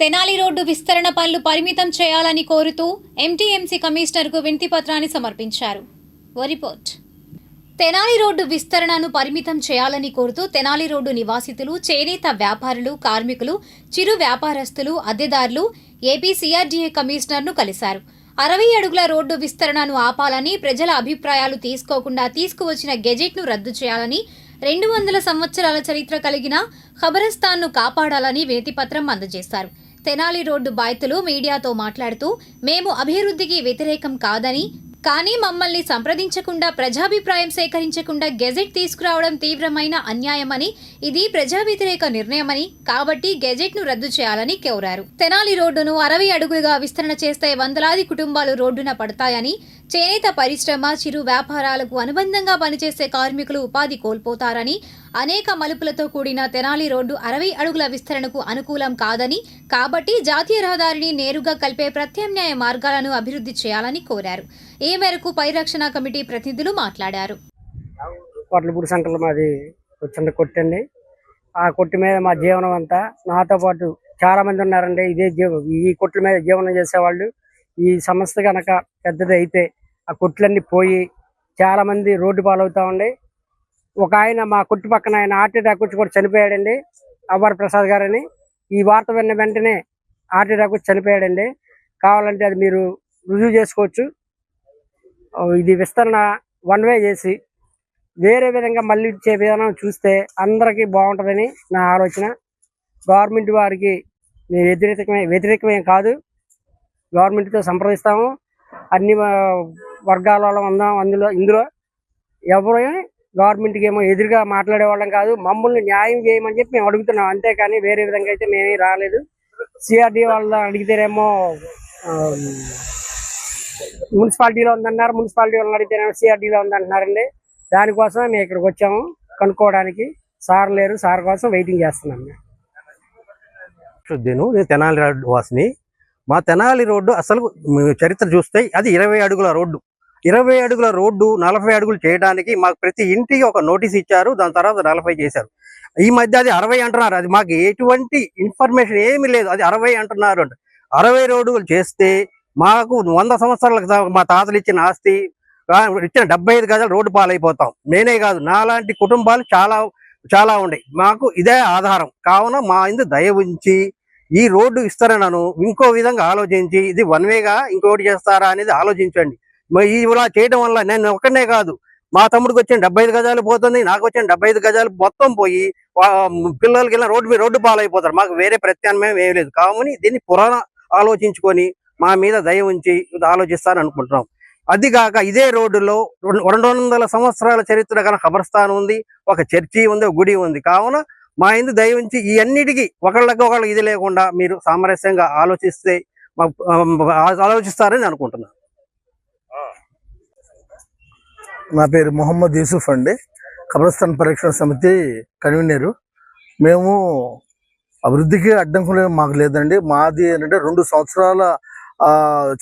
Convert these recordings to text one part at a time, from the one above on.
Tenali road విస్తరణ పనులు పరిమితం చేయాలని కోరుతూ ఎంటీఎంసీ కమిషనర్కు వినతిపత్రాన్ని సమర్పించారు. ఓ రిపోర్ట్. తెనాలి రోడ్డు విస్తరణను పరిమితం చేయాలని కోరుతూ తెనాలి రోడ్డు నివాసితులు చేనేత వ్యాపారులు కార్మికులు చిరు వ్యాపారస్తులు అద్దెదారులు ఏపీ సిఆర్డీఏ కమిషనర్ను కలిశారు. అరవై అడుగుల రోడ్డు విస్తరణను ఆపాలని ప్రజల అభిప్రాయాలు తీసుకోకుండా తీసుకువచ్చిన గెజెట్ను రద్దు చేయాలని రెండు వందల సంవత్సరాల చరిత్ర కలిగిన ఖబరస్థాన్ను కాపాడాలని వినతిపత్రం అందజేశారు. తెనాలి రోడ్డు బాధితులు మీడియాతో మాట్లాడుతూ మేము అభివృద్ధికి వ్యతిరేకం కాదని కానీ మమ్మల్ని సంప్రదించకుండా ప్రజాభిప్రాయం సేకరించకుండా గెజెట్ తీసుకురావడం తీవ్రమైన అన్యాయమని ఇది ప్రజా వ్యతిరేక నిర్ణయమని కాబట్టి గెజెట్ను రద్దు చేయాలని కోరారు. తెనాలి రోడ్డును అరవై అడుగులుగా విస్తరణ చేస్తే వందలాది కుటుంబాలు రోడ్డున పడతాయని చేనేత పరిశ్రమ చిరు వ్యాపారాలకు అనుబంధంగా పనిచేసే కార్మికులు ఉపాధి కోల్పోతారని అనేక మలుపులతో కూడిన తెనాలి రోడ్డు అరవై అడుగుల విస్తరణకు అనుకూలం కాదని కాబట్టి జాతీయ రహదారిని నేరుగా కలిపే ప్రత్యామ్నాయ మార్గాలను అభివృద్ధి చేయాలని కోరారు. ఈ మేరకు పరిరక్షణ కమిటీ ప్రతినిధులు మాట్లాడారు. కొట్లపూడి సెంటర్లో మాది చిన్న కొట్టు అండి. ఆ కొట్టు మీద మా జీవనం అంతా నాతో పాటు చాలా మంది ఉన్నారండి. ఇదే జీవ ఈ కొట్ల మీద జీవనం చేసేవాళ్ళు ఈ సంస్థ కనుక పెద్దది అయితే ఆ కొట్లన్నీ పోయి చాలా మంది రోడ్డు పాలవుతా ఉండి. ఒక ఆయన మా కొట్టు పక్కన ఆయన హార్ట్ అటాక్ వచ్చి కూడా చనిపోయాడండి. అవ్వర్ ప్రసాద్ గారని. ఈ వార్త విన్న వెంటనే హార్ట్ అటాక్ వచ్చి చనిపోయాడండి. కావాలంటే అది మీరు రుజువు చేసుకోవచ్చు. ఇది విస్తరణ వన్ వే చేసి వేరే విధంగా మళ్ళీ ఇచ్చే విధానం చూస్తే అందరికీ బాగుంటుందని నా ఆలోచన. గవర్నమెంట్ వారికి వ్యతిరేకమే వ్యతిరేకమేం కాదు. గవర్నమెంట్తో సంప్రదిస్తాము. అన్ని వర్గాలలో వర్గాల ఉందాం అందులో ఇందులో ఎవరు గవర్నమెంట్కి ఏమో ఎదురుగా మాట్లాడే వాళ్ళం కాదు. మమ్మల్ని న్యాయం చేయమని చెప్పి మేము అడుగుతున్నాం. అంతేకాని వేరే విధంగా అయితే మేమేం రాలేదు. సిఆర్డీ వాళ్ళ అడిగితేనేమో మున్సిపాలిటీలో ఉందన్నారు. మున్సిపాలిటీ వాళ్ళని అడిగితేనేమో సిఆర్డీలో ఉందంటున్నారండి. దానికోసమే మేము ఇక్కడికి వచ్చాము. కనుక్కోవడానికి సార్ లేరు. సార్ కోసం వెయిటింగ్ చేస్తున్నాం నేను తెనాలి వాసిని. మా తెనాలి రోడ్డు అసలు చరిత్ర చూస్తే అది ఇరవై అడుగుల రోడ్డు. ఇరవై అడుగుల రోడ్డు నలభై అడుగులు చేయడానికి మాకు ప్రతి ఇంటికి ఒక నోటీస్ ఇచ్చారు దాని తర్వాత నలభై చేశారు. ఈ మధ్య అది అరవై అంటున్నారు. అది మాకు ఎటువంటి ఇన్ఫర్మేషన్ ఏమీ లేదు. అది అరవై అంటున్నారు అరవై రోడ్డులు చేస్తే మాకు వంద సంవత్సరాల మా తాతలు ఇచ్చిన ఆస్తి ఇచ్చిన డెబ్బై ఐదు గజాలు రోడ్డు పాలైపోతాం. నేనే కాదు నాలాంటి కుటుంబాలు చాలా చాలా ఉన్నాయి మాకు ఇదే ఆధారం. కావున మా ఇందు దయ ఉంచి ఈ రోడ్డు విస్తరణను ఇంకో విధంగా ఆలోచించి ఇది వన్ వేగా ఇంకోటి చేస్తారా అనేది ఆలోచించండి. మరి ఇలా చేయడం వల్ల నేను ఒక్కనే కాదు మా తమ్ముడికి వచ్చిన డెబ్బై ఐదు గజాలు పోతుంది నాకు వచ్చిన డెబ్బై గజాలు మొత్తం పోయి పిల్లలకి ఇలా రోడ్డు మీద రోడ్డు పాలైపోతారు. మాకు వేరే ప్రత్యామ్నాయం ఏం లేదు. కావుని దీన్ని పురాణ ఆలోచించుకొని మా మీద దయ ఉంచి ఇది ఆలోచిస్తారని అనుకుంటున్నాం. అది కాక ఇదే రోడ్డులో రెండు రెండు వందల సంవత్సరాల చరిత్ర కనుక ఖబర్స్థానం ఉంది ఒక చర్చి ఉంది ఒక గుడి ఉంది. కావున మా ఇందు దయవించి ఈ అన్నిటికీ ఒకళ్ళకి ఒకళ్ళకి ఇది లేకుండా మీరు సామరస్యంగా ఆలోచిస్తే ఆలోచిస్తారని అనుకుంటున్నాను నా పేరు మొహమ్మద్ యూసుఫ్ అండి. కబ్రస్థాన్ పరీక్షణ సమితి కన్వీనరు. మేము అభివృద్ధికి అడ్డంకులు మాకు లేదండి. మాది ఏంటంటే రెండు సంవత్సరాల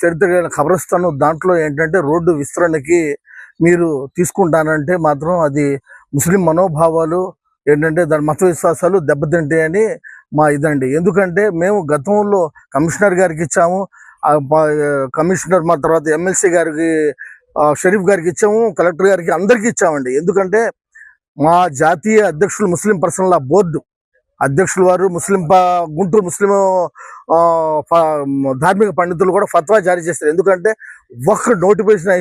చరిత్ర కలిగిన కబ్రస్థాన్ దాంట్లో ఏంటంటే రోడ్డు విస్తరణకి మీరు తీసుకుంటానంటే మాత్రం అది ముస్లిం మనోభావాలు ఏంటంటే దాని మత విశ్వాసాలు దెబ్బతింటాయని మా ఇదండి. ఎందుకంటే మేము గతంలో కమిషనర్ గారికి ఇచ్చాము కమిషనర్ మా తర్వాత ఎమ్మెల్సీ గారికి షరీఫ్ గారికి ఇచ్చాము కలెక్టర్ గారికి అందరికీ ఇచ్చామండి. ఎందుకంటే మా జాతీయ అధ్యక్షులు ముస్లిం పర్సనల్ బోర్డు అధ్యక్షులు వారు ముస్లిం గుంటూరు ముస్లిం ధార్మిక పండితులు కూడా ఫత్వా జారీ చేస్తారు. ఎందుకంటే ఒక్క నోటిఫికేషన్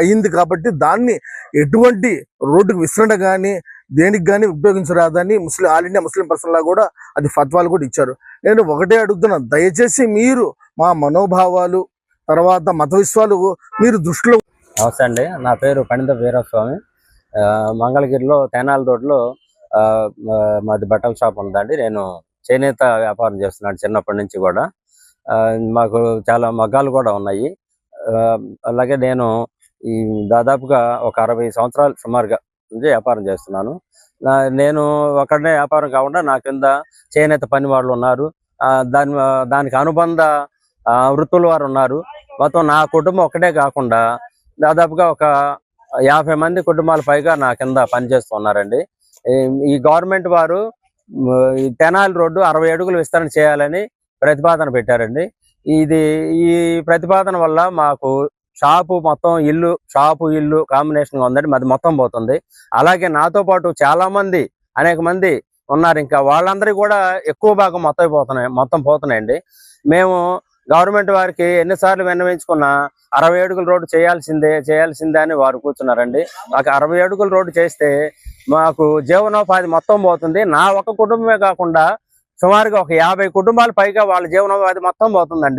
అయింది కాబట్టి దాన్ని ఎటువంటి రోడ్డుకు విస్తరణ కానీ దేనికి కానీ ఉపయోగించరాదని Muslim All India Muslim Personal Law కూడా అది ఫత్వాలు కూడా ఇచ్చారు. నేను ఒకటే అడుగుతున్నాను దయచేసి మీరు మా మనోభావాలు తర్వాత మత విశ్వాలు మీరు దృష్టిలో నమస్తే అండి. నా పేరు పండిత వీరస్వామి. ఆ, మంగళగిరిలో తెనాలి రోడ్లో ఆ, మాది బట్టల షాప్ ఉందండి. నేను చేనేత వ్యాపారం చేస్తున్నాను చిన్నప్పటి నుంచి కూడా. మాకు చాలా మగ్గాలు కూడా ఉన్నాయి. ఆ, అలాగే నేను ఈ దాదాపుగా ఒక అరవై సంవత్సరాలు సుమారుగా నుంచి వ్యాపారం చేస్తున్నాను. నా- నేను ఒకడనే వ్యాపారం కాకుండా నా కింద చేనేత పని వాళ్ళు ఉన్నారు. ఆ, దాని దానికి అనుబంధ ఆ, వృత్తుల వారు ఉన్నారు. మొత్తం నా కుటుంబం ఒకటే కాకుండా దాదాపుగా ఒక యాభై మంది కుటుంబాల పైగా నా కింద పనిచేస్తున్నారండి ఈ- ఈ గవర్నమెంట్ వారు ఈ తెనాలి రోడ్డు అరవై అడుగులు విస్తరణ చేయాలని ప్రతిపాదన పెట్టారండి. ఇది ఈ ప్రతిపాదన వల్ల మాకు షాపు మొత్తం ఇల్లు షాపు ఇల్లు కాంబినేషన్ ఉందండి. మాది మొత్తం పోతుంది. అలాగే నాతో పాటు చాలా మంది అనేక మంది ఉన్నారు. ఇంకా వాళ్ళందరికీ కూడా ఎక్కువ భాగం మొత్తం పోతున్నాయి మొత్తం పోతున్నాయండి. మేము గవర్నమెంట్ వారికి ఎన్నిసార్లు విన్నవించుకున్నా అరవై ఏడుగుల రోడ్డు చేయాల్సిందే చేయాల్సిందే అని వారు కూర్చున్నారండి. మాకు అరవై ఏడుగుల రోడ్డు చేస్తే మాకు జీవనోపాధి మొత్తం పోతుంది. నా ఒక కుటుంబమే కాకుండా సుమారుగా ఒక యాభై కుటుంబాలు పైగా వాళ్ళ జీవనోపాధి మొత్తం పోతుందండి.